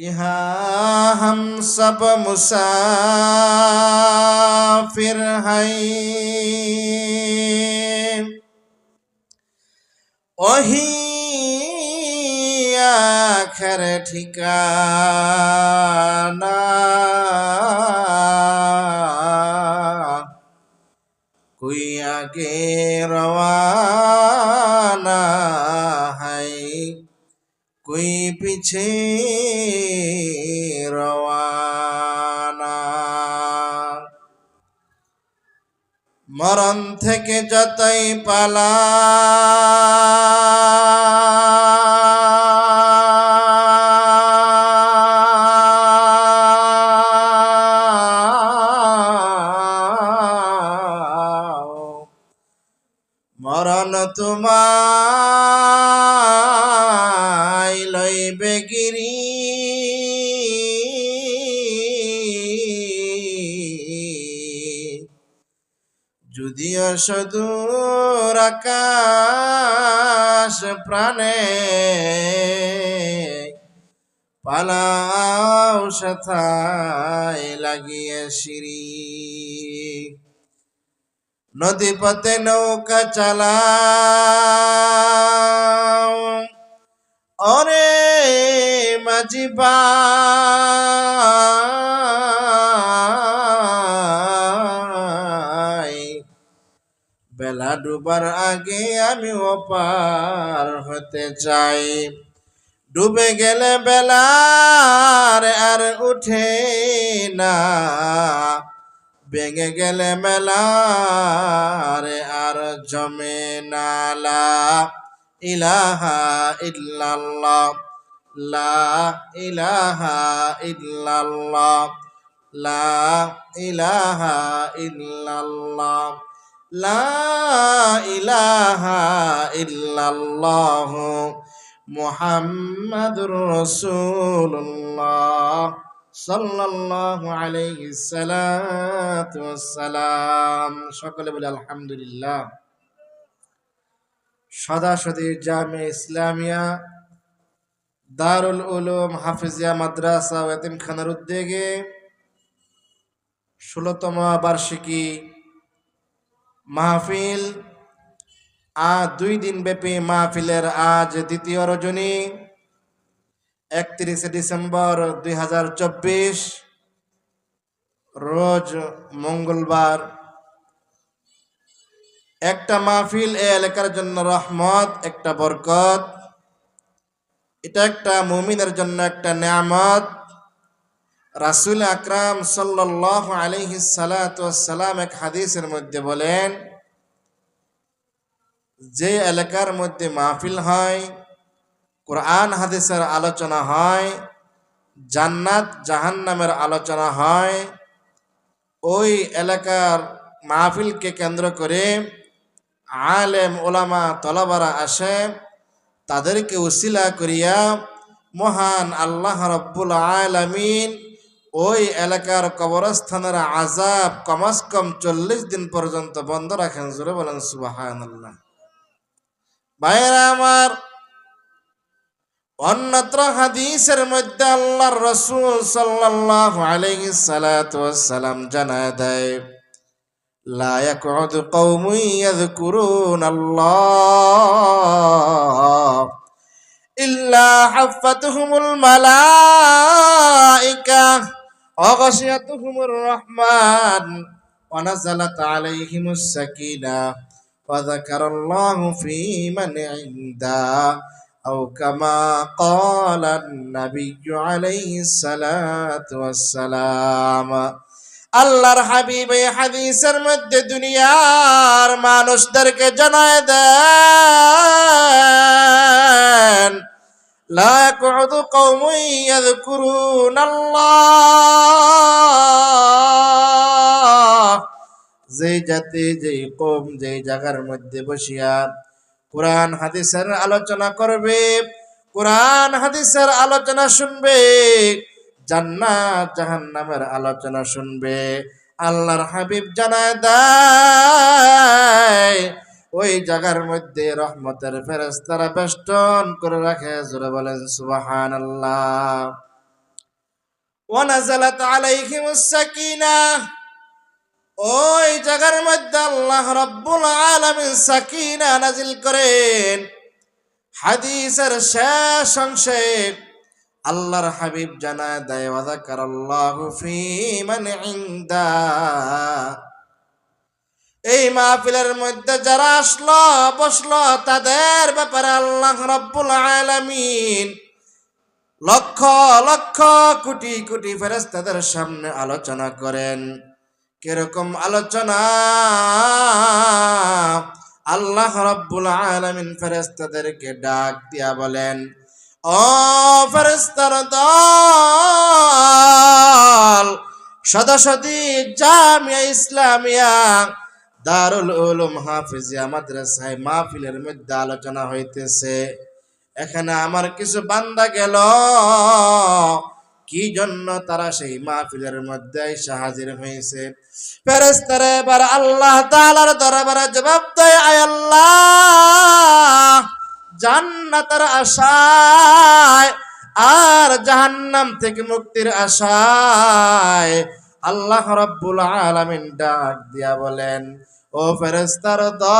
यहाँ हम सब मुसाफिर हैं। वही आखर ठिकाना। कोई आगे रवाना है कोई पीछे রওয়ানা। মরণ থেকে যতই পালা। মরণ তোমায় লইবে গিরি যদিও সদূর আকাশ প্রাণে পালাও সাথায় লাগিয়ে সিঁড়ি। নদী পথে নৌকা চালাও। অরে মাঝিবা বেলা ডুবার আগে আমি ওপার হতে চাই। ডুবে গেলে বেলার আর উঠে না। ভেঙে গেলে মেলারে আর জমে নালা ইলাহা ইল্লাল্লাহ, লা ইলাহা ইল্লাল্লাহ, লা ইলাহা ইল্লাল্লাহ, লা ইলাহা ইল্লাল্লাহ, মুহাম্মাদুর রাসূলুল্লাহ, সাল্লাল্লাহু আলাইহি সালাতু ওয়াসসালাম। সকলে বলে আলহামদুলিল্লাহ। সদাসদি জামে ইসলামিয়া, দারুল উলুম হাফিজিয়া মাদ্রাসা ও এতিমখানার উদ্যোগে ষোলতম বার্ষিকী মাহফিল। আজ দুই দিন ব্যাপী মাহফিলের আজ দ্বিতীয় রজনী, একত্রিশে ডিসেম্বর দুই হাজার চব্বিশ। রোজ মঙ্গলবার একটা মাহফিল এ এলাকার জন্য রহমত, একটা বরকত। এটা একটা মুমিনের জন্য একটা নিয়ামত। রাসুল আকরাম সাল্লাহ আলহি সালাম এক হাদিসের মধ্যে বলেন, যে এলাকার মধ্যে মাহফিল হয়, কোরআন হাদিসের আলোচনা হয়, জান্নাত জাহান্নামের আলোচনা হয়, ওই এলাকার মাহফিলকে কেন্দ্র করে আলেম ওলামা তলাবারা আসে তাদেরকে উসিলা করিয়া মহান আল্লাহ রব্বুল আলমিন ওই এলাকার কবরস্থানের আজাব কমাস কম চল্লিশ দিন পর্যন্ত বন্ধ রাখেন। জোরে বলেন আল্লাহ ভাইরা আমার, অন্যত্র হাদিসের মধ্যে আল্লাহর রসুল সাল্লাল্লাহু আলাইহি সালাতু ওয়াসসালাম জানায় দেয় لا يقعد قوم يذكرون الله إلا حفتهم الملائكة وغشيتهم الرحمن ونزلت عليهم السكينة وذكر الله في من عنده أو كما قال النبي عليه الصلاة والسلام আল্লাহর হাবিব এই হাদিসের মধ্যে দুনিয়ার মানুষদেরকে জানায় দেন لا يقعد قوم يذكرون الله যে জাতি যে কম যে জায়গার মধ্যে বসিয়া কোরআন হাদিসের আলোচনা করবে কোরআন হাদিসের আলোচনা শুনবে জান্নাত, জাহান্নামের আলোচনা শুনবে। আল্লাহর হাবিব জানায় দেয়, ওই জায়গার মধ্যে রহমতের ফেরেস্তারা বেষ্টন করে রাখে। জোরে বলেন সুবাহান আল্লাহ ওয়ানাজালাত আলাইহিমুস সাকিনা, ওই জায়গার মধ্যে আল্লাহ রাব্বুল আলামিন সাকিনা নাজিল করেন। হাদিসের শেষ অংশে আল্লাহর হাবিব জানায়, দেয় ওয়াজাকার আল্লাহ ফি মান এই মাহফিলের মধ্যে যারা আসলো, বসল, তাদের ব্যাপারে আল্লাহ রাব্বুল আলামিন লক্ষ লক্ষ, কোটি কোটি ফেরেস্তাদের সামনে আলোচনা করেন। কীরকম আলোচনা? আল্লাহ রাব্বুল আলামিন ফেরেস্তাদেরকে ডাক দিয়া বলেন ও ফেরেস্তার জামিয়া ইসলামিয়া, দারুল মাদ্রাসায় মাহফিলের মধ্যে আলোচনা হইতেছে। এখানে আমার কিছু বান্দা গেল, কি জন্য তারা সেই মাহফিলের মধ্যে হাজির হয়েছে ফেরেস্তারা এবার আল্লাহ তাআলার দরবারে জবাব দেয়, আয় আল্লাহ! জান্নাতের আশায় আর জাহান্নাম থেকে মুক্তির আশায় আল্লাহ রাব্বুল আলামিন ডাক দিয়া বলেন, ও ফেরেস্তার দল,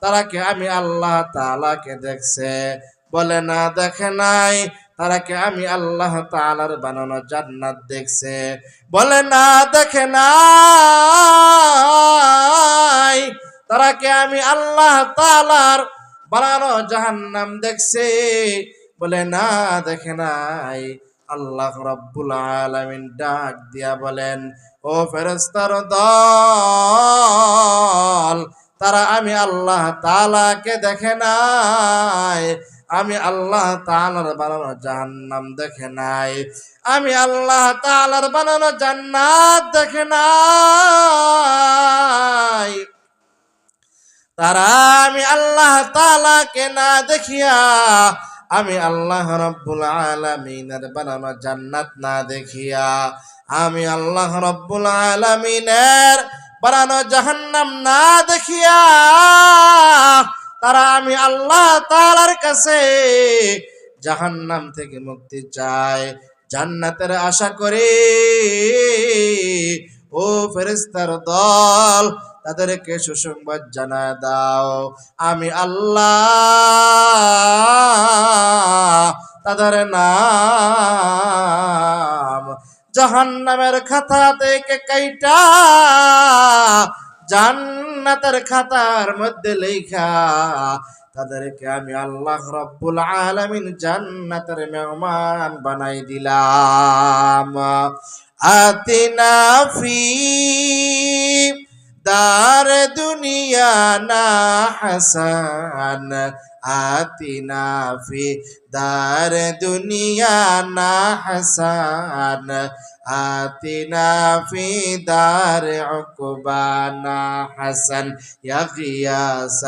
তারা কে? আমি আল্লাহ তাআলাকে দেখছে। বলে, না, দেখে নাই। তারা কে? আমি আল্লাহ তাআলার বানানো জান্নাত দেখছে। বলে, না, দেখে নাই। তারা কে আমি আল্লাহ তালার বানানো জাহান্নাম দেখছে। বলে, না, দেখে নাই। আল্লাহ রাব্বুল আলামিন ডাক দিয়া বলেন, ও ফেরেস্তার দল, তারা আমি আল্লাহ তালাকে দেখে নাই। আমি আল্লাহ তালার বানানো জাহান্নাম দেখে নাই। আমি আল্লাহ তালার বানানো জান্নাত দেখে নাই। তারা আমি আল্লাহ তাআলাকে না দেখিয়া আমি আল্লাহ রব্বুল আলামিনের বানানো জান্নাত না দেখিয়া আমি আল্লাহ রব্বুল আলামিনের বানানো জাহান্নাম না দেখিয়া তারা আমি আল্লাহ তাআলার কাছে জাহান্নাম থেকে মুক্তি চায় জান্নাতের আশা করে। ও ফেরেস্তার দল তাদেরকে সুসংবাদ জানা দাও। আমি আল্লাহ তাদের নাম জাহান্নামের খাতা থেকে কাইটা জান্নাতের খাতার মধ্যে লেখা। তাদেরকে আমি আল্লাহ রব্বুল আলামিন জান্নাতের মেহমান বানাই দিলাম। আতিনা ফি دار دنيا حسن آتنا في دار دنيا حسن آتنا في دار عقبانا حسن. يا غياث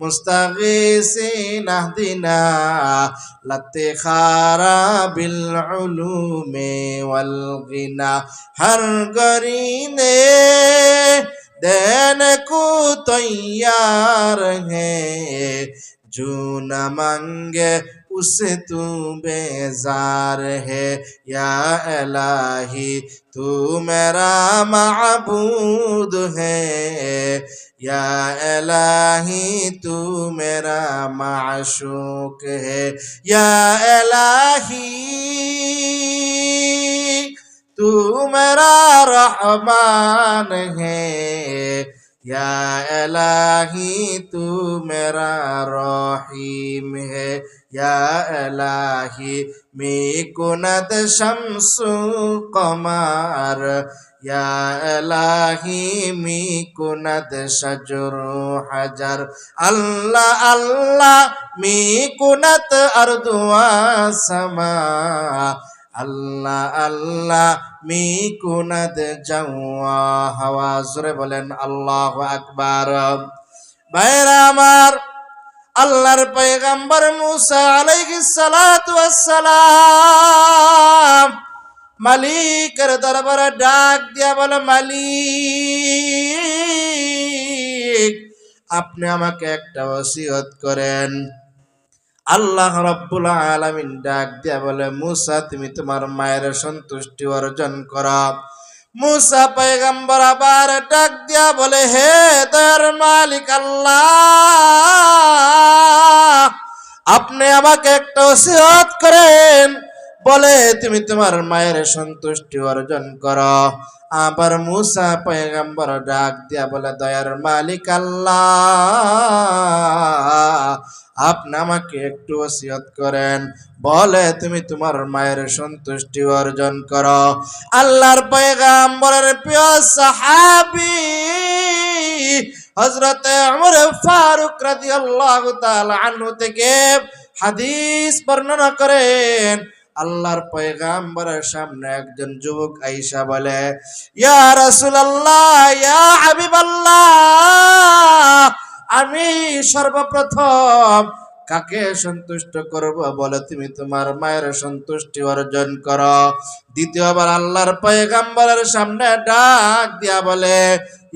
المستغيثين اهدنا لاتخار بالعلوم والغنى. هر قرينة देने को तैयार है। जो न मांगे, उसे तू बेजार है। या इलाही, तू मेरा माबूद है। या इलाही, तू मेरा माशूक है। या इलाही। तू मेरा रहमान है या इलाही तू मेरा रहीम है या इलाही मी कुनत शमसु कमार या इलाही मी कुनत शजर हजर अल्लाह अल्लाह मी कुनत अर्दुआ समा আল্লাহ আল্লাহ মি কুনাদ জাওয়া, হাওয়া, জোরে বলেন আল্লাহ আকবার। ভাইরা আমার, আল্লাহর পয়গম্বর মুসা আলাইহিস সালাতু ওয়াসসালাম মালিকের দরবারে ডাক দিয়া বলে, মালিক, আপনি আমাকে একটা ওসিয়ত করেন। আল্লাহ রব্বুল আলামিন ডাক দিয়া বলে, মুসা, তুমি তোমার মায়ের সন্তুষ্টি অর্জন করা। মুসা পয়গম্বর আবার ডাক দিয়া বলে, হে দয়ার মালিক আল্লাহ, আপনি আমাকে একটা ওসিয়ত করেন। বলে, তুমি তোমার মায়ের সন্তুষ্টি অর্জন করো। আবার মুসা পয়গম্বর ডাক দিয়া বলে, দয়ার মালিক আল্লাহ, আপনি আমাকে একটু ওসিয়ত করেন। বলে, তুমি তোমার মায়ের সন্তুষ্টি অর্জন করো। আল্লাহর পয়গাম্বরের প্রিয় সাহাবী হযরতে ওমর ফারুক রাদিয়াল্লাহু তাআলা আনহু থেকে হাদিস বর্ণনা করেন আল্লাহর পয়গাম্বরের সামনে একজন যুবক আইসা বলে ইয়া রাসূলুল্লাহ ইয়া আমি সর্বপ্রথম কাকে সন্তুষ্ট করব? বলে তুমি তোমার মায়ের সন্তুষ্টি অর্জন করো। দ্বিতীয়বার আল্লাহর পয়গাম্বরের সামনে ডাক দিয়া বলে,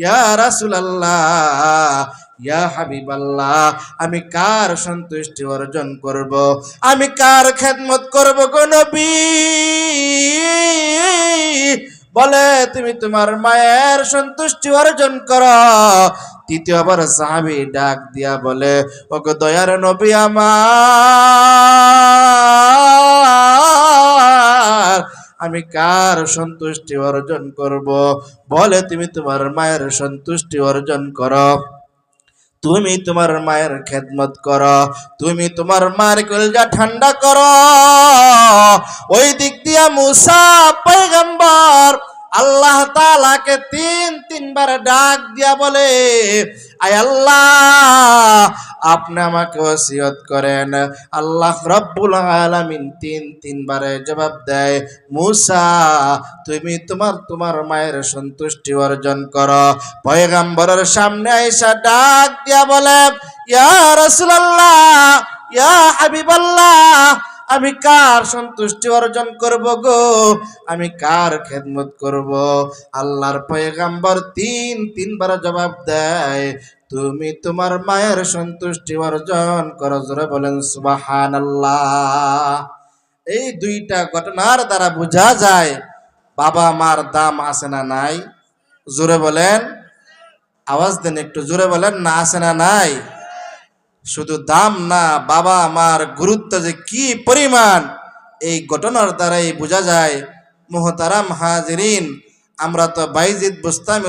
ইয়া রাসূলুল্লাহ, ইয়া হাবিবাল্লাহ, আমি কার সন্তুষ্টি অর্জন করব? আমি কার খেদমত করব গো নবী? বলে, তুমি তোমার মায়ের সন্তুষ্টি অর্জন করো। তৃতীয়বার সাহাবি ডাক দিয়া বলে ওকে দয়ার নবী আমার, আমি কার সন্তুষ্টি অর্জন করব? বলে, তুমি তোমার মায়ের সন্তুষ্টি অর্জন করো। তুমি তোমার মায়ের খেদমত করো। তুমি তোমার মায়ের কলজা ঠান্ডা করো। ওই দিক দিয়া মুসা পয়গম্বর আল্লাহ তালাকে তিন, তিনবার ডাক দিয়া বলে, আয় আল্লাহ, আপনি আমাকে ওসিয়ত করেন। আল্লাহ রব্বুল আলামিন তিন, তিনবারে জবাব দেয়, মুসা, তুমি তোমার তোমার মায়ের সন্তুষ্টি অর্জন করো। পয়গাম্বরের সামনে আইসা ডাক দিয়া বলে, ইয়া রাসূলুল্লাহ, ইয়া হাবিবাল্লাহ আমি কার সন্তুষ্টি অর্জন করব গো? আমি কার খেদমত করব? আল্লাহর পয়গাম্বর তিন, তিনবার জবাব দেয়, তুমি তোমার মায়ের সন্তুষ্টি অর্জন করো। জোরে বলেন, সুবহানাল্লাহ। এই দুইটা ঘটনার দ্বারা বোঝা যায়, বাবা মার দাম আছে না নাই? জোরে বলেন, আওয়াজ দেন একটু, জোরে বলেন, না আছে না নাই? শুধু দাম না বাবা মার গুরুত্ব যে কি পরিমাণ, এই ঘটনার দ্বারাই বোঝা যায়, মোহতারাম হাজরিন, আমরা তো বাইজিদ বুস্তামি